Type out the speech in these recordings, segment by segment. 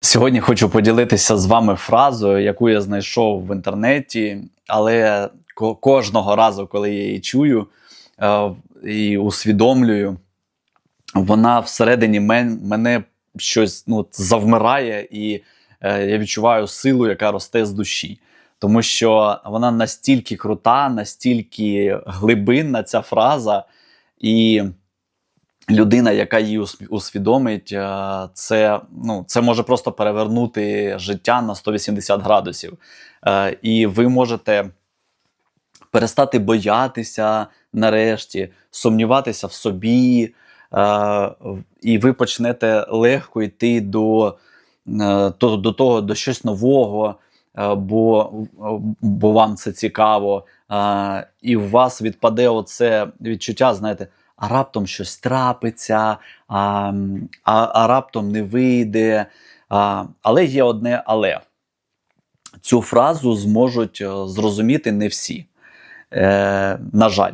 Сьогодні хочу поділитися з вами фразою, яку я знайшов в інтернеті, але кожного разу, коли я її чую е, і усвідомлюю, вона всередині мене щось ну, завмирає, і е, я відчуваю силу, яка росте з душі. Тому що вона настільки крута, настільки глибинна ця фраза, і людина, яка її усвідомить, е, це, ну, це може просто перевернути життя на 180 градусів. Е, І ви можете перестати боятися нарешті, сумніватися в собі, е, і ви почнете легко йти до, до, того, до щось нового, бо, бо вам це цікаво. Е, І у вас відпаде оце відчуття, знаєте, а раптом щось трапиться, а, а, а раптом не вийде. А, але є одне але. Цю фразу зможуть е, зрозуміти не всі. Е, на жаль.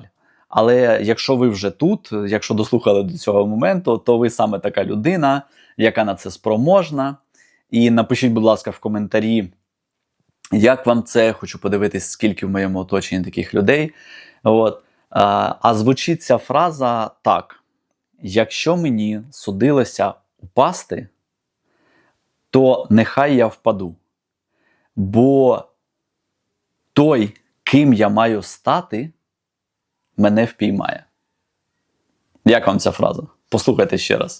Але якщо ви вже тут, якщо дослухали до цього моменту, то ви саме така людина, яка на це спроможна. І напишіть, будь ласка, в коментарі, як вам це, хочу подивитись, скільки в моєму оточенні таких людей. От. А, а звучить ця фраза так: якщо мені судилося впасти, то нехай я впаду. Бо той, ким я маю стати, мене впіймає. Як вам ця фраза? Послухайте ще раз.